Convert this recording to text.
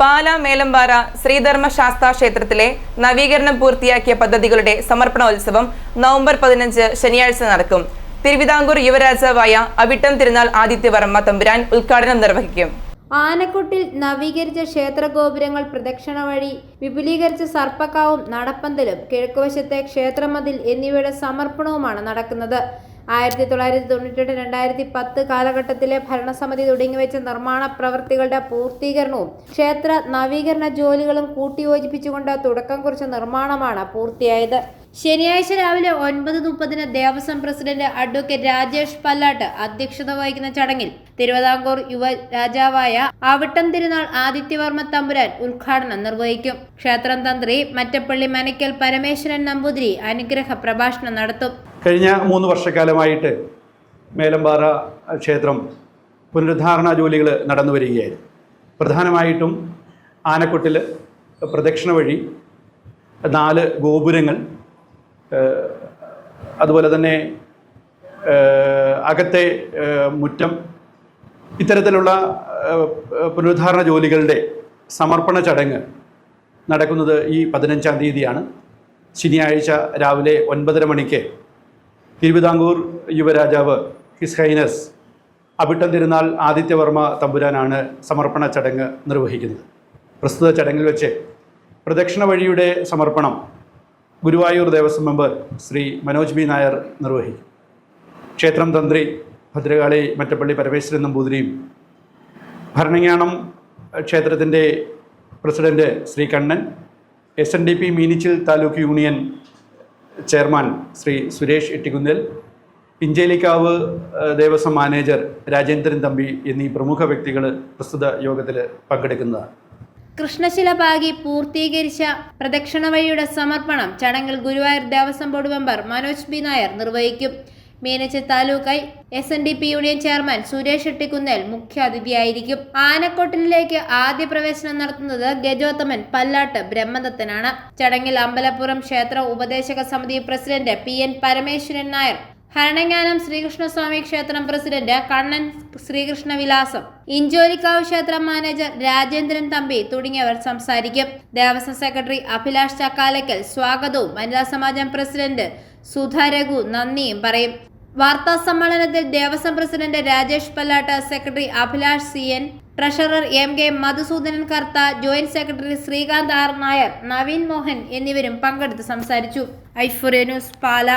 പാല മേലമ്പാറ ശ്രീധർമ്മ ശാസ്താ ക്ഷേത്രത്തിലെ നവീകരണം പൂർത്തിയാക്കിയ പദ്ധതികളുടെ സമർപ്പണോത്സവം നവംബർ പതിനഞ്ച് ശനിയാഴ്ച നടക്കും. തിരുവിതാംകൂർ യുവരാജാവായ അവിട്ടം തിരുനാൾ ആദിത്യവർമ്മ തമ്പുരാൻ ഉദ്ഘാടനം നിർവഹിക്കും. ആനക്കുട്ടിൽ നവീകരിച്ച ക്ഷേത്രഗോപുരങ്ങൾ പ്രദക്ഷിണ വഴി വിപുലീകരിച്ച സർപ്പക്കാവും നടപ്പന്തലും കിഴക്കുവശത്തെ ക്ഷേത്രമതിൽ എന്നിവയുടെ സമർപ്പണവുമാണ് നടക്കുന്നത്. ആയിരത്തി തൊള്ളായിരത്തി തൊണ്ണൂറ്റെട്ട് രണ്ടായിരത്തി പത്ത് കാലഘട്ടത്തിലെ ഭരണസമിതി തുടങ്ങിവെച്ച നിർമ്മാണ പ്രവൃത്തികളുടെ പൂർത്തീകരണവും ക്ഷേത്ര നവീകരണ ജോലികളും കൂട്ടിയോജിപ്പിച്ചുകൊണ്ട് തുടക്കം കുറിച്ച നിർമ്മാണമാണ് പൂർത്തിയായത്. ശനിയാഴ്ച രാവിലെ ഒൻപത് മുപ്പതിന് ദേവസ്വം പ്രസിഡന്റ് അഡ്വക്കേറ്റ് രാജേഷ് പല്ലാട്ട് അധ്യക്ഷത വഹിക്കുന്ന ചടങ്ങിൽ തിരുവിതാംകൂർ യുവ രാജാവായ അവിട്ടം തിരുനാൾ ആദിത്യവർമ്മ തമ്പുരാൻ ഉദ്ഘാടനം നിർവഹിക്കും. ക്ഷേത്രം തന്ത്രി മറ്റപ്പള്ളി മനക്കൽ പരമേശ്വരൻ നമ്പൂതിരി അനുഗ്രഹ പ്രഭാഷണം നടത്തും. കഴിഞ്ഞ മൂന്ന് വർഷക്കാലമായിട്ട് മേലമ്പാറ ക്ഷേത്രം പുനരുദ്ധാരണ ജോലികൾ നടന്നു വരികയായിരുന്നു. പ്രധാനമായിട്ടും ആനക്കൊട്ടിൽ പ്രദക്ഷിണ വഴി നാല് ഗോപുരങ്ങൾ അതുപോലെ തന്നെ അകത്തെ മുറ്റം ഇത്തരത്തിലുള്ള പുനരുദ്ധാരണ ജോലികളുടെ സമർപ്പണ ചടങ്ങ് നടക്കുന്നത് ഈ പതിനഞ്ചാം തീയതിയാണ്. ശനിയാഴ്ച രാവിലെ ഒൻപതര മണിക്ക് തിരുവിതാംകൂർ യുവരാജാവ് ഹിസ് ഹൈനസ് അബിട്ടം തിരുനാൾ ആദിത്യവർമ്മ തമ്പുരാനാണ് സമർപ്പണ ചടങ്ങ് നിർവഹിക്കുന്നത്. പ്രസ്തുത ചടങ്ങിൽ വെച്ച് പ്രദക്ഷിണ വഴിയുടെ സമർപ്പണം ഗുരുവായൂർ ദേവസ്വം മെമ്പർ ശ്രീ മനോജ് ബി. നായർ നിർവഹിക്കും. ക്ഷേത്രം തന്ത്രി ഭദ്രകാളി മറ്റപ്പള്ളി പരമേശ്വരൻ നമ്പൂതിരിയും ഭരണങ്ങാനം ക്ഷേത്രത്തിന്റെ president Shri Kannan S N D P Meenachil taluk union chairman Shri Suresh Ittikkunnil Pinchelikavu Devaswom manager Rajendran Thampi എന്നീ പ്രമുഖ വ്യക്തികൾ പ്രസ്തുത യോഗത്തിൽ പങ്കെടുക്കുന്നതാണ്. കൃഷ്ണശില പാകി പൂർത്തീകരിച്ച പ്രദക്ഷിണ വഴിയുടെ സമർപ്പണം ചടങ്ങിൽ Guruvayur Devaswom board member Manoj B Nair നിർവഹിക്കും. Meenachi താലൂക്കായി S N D P union chairman Suresh Shettikkunnel മുഖ്യാതിഥിയായിരിക്കും ആനക്കോട്ടിലേക്ക് ആദ്യ പ്രവേശനം നടത്തുന്നത് ഗജോത്തമൻ പല്ലാട്ട് ബ്രഹ്മദത്തനാണ്. ചടങ്ങിൽ അമ്പലപ്പുറം ക്ഷേത്ര ഉപദേശക സമിതി president P N Parameswaran Nair Bharananganam Sreekrishnaswami ക്ഷേത്രം പ്രസിഡന്റ് കണ്ണൻ ശ്രീകൃഷ്ണവിലാസം ഇഞ്ചോലിക്കാവ് ക്ഷേത്രം മാനേജർ രാജേന്ദ്രൻ തമ്പി തുടങ്ങിയവർ സംസാരിക്കും. ദേവസ്വം സെക്രട്ടറി അഭിലാഷ് ചക്കാലക്കൽ സ്വാഗതവും വനിതാ സമാജം പ്രസിഡന്റ് സുധ രഘു നന്ദിയും പറയും. വാർത്താ സമ്മേളനത്തിൽ Devaswom president Rajesh Pallattu secretary Abhilash C N treasurer M K Madhusoodanan Kartha joint secretary Sreekanth R Nair Naveen Mohan എന്നിവരും പങ്കെടുത്ത് സംസാരിച്ചു. ഐഫുറേ ന്യൂസ് പാല.